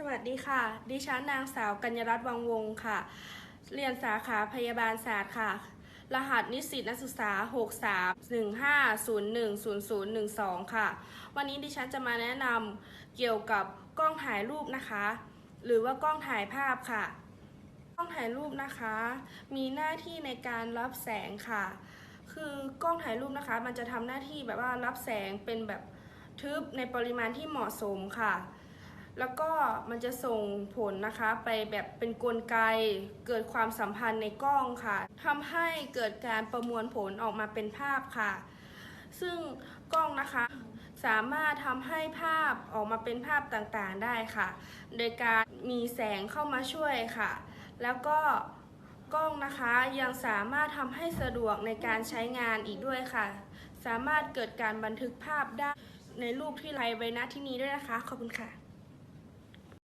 สวัสดีค่ะ ดิฉันนางสาวกัญญรัตน์วังวงศ์ค่ะ เรียนสาขาพยาบาลศาสตร์ค่ะ รหัสนิสิตนักศึกษา 6315010012 ค่ะ วันนี้ดิฉันจะมาแนะนำเกี่ยวกับกล้องถ่ายรูปนะคะ หรือว่ากล้องถ่ายภาพค่ะ กล้องถ่ายรูปนะคะ มีหน้าที่ในการรับแสงค่ะ คือกล้องถ่ายรูปนะคะ มันจะทำหน้าที่แบบว่ารับแสงเป็นแบบทึบในปริมาณที่เหมาะสมค่ะ แล้วก็มันจะส่งผลนะคะไปแบบเป็นกลไก เกิดความสัมพันธ์ในกล้องค่ะทำให้เกิดการประมวลผลออกมาเป็นภาพค่ะ ซึ่งกล้องนะคะสามารถทำให้ภาพออกมาเป็นภาพต่างๆได้ค่ะ โดยการมีแสงเข้ามาช่วยค่ะ แล้วก็กล้องนะคะยังสามารถทำให้สะดวกในการใช้งานอีกด้วยค่ะ สามารถเกิดการบันทึกภาพได้ในรูปที่ไลฟ์ไว้ณที่นี้ด้วยนะคะ ขอบคุณค่ะ